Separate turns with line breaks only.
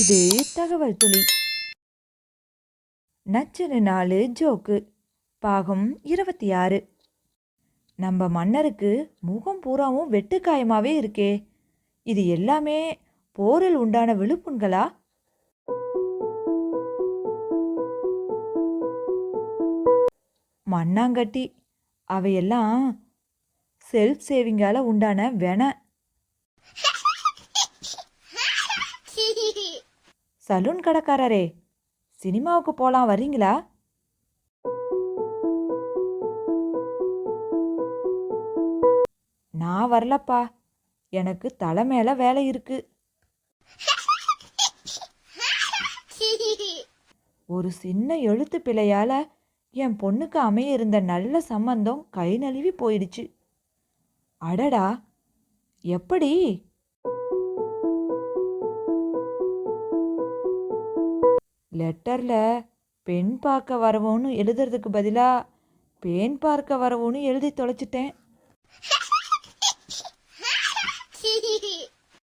இது தகவல் துளி. நச்சரு நாலு ஜோக்கு. பாகம் இருபத்தி ஆறு நம்ம மன்னருக்கு முகம் பூராவும் வெட்டுக்காயமாவே இருக்கே. இது எல்லாமே போரில் உண்டான விழுப்புண்களா? மண்ணாங்கட்டி. அவையெல்லாம் செல்ஃப் சேவிங்கால உண்டான வென. சலூன் கடைக்காரரே. சினிமாவுக்கு போலாம் வர்றீங்களா? நான் வரலப்பா. எனக்கு தலை மேல வேலை இருக்கு. ஒரு சின்ன எழுத்து பிழையால என் பொண்ணுக்கு அமைய இருந்த நல்ல சம்பந்தம் கை நழுவி போயிடுச்சு. அடடா எப்படி? லெட்டரில் பெண் பார்க்க வரவோன்னு எழுதுறதுக்கு பதிலாக பேன் பார்க்க வரவோன்னு எழுதி தொலைச்சிட்டேன்.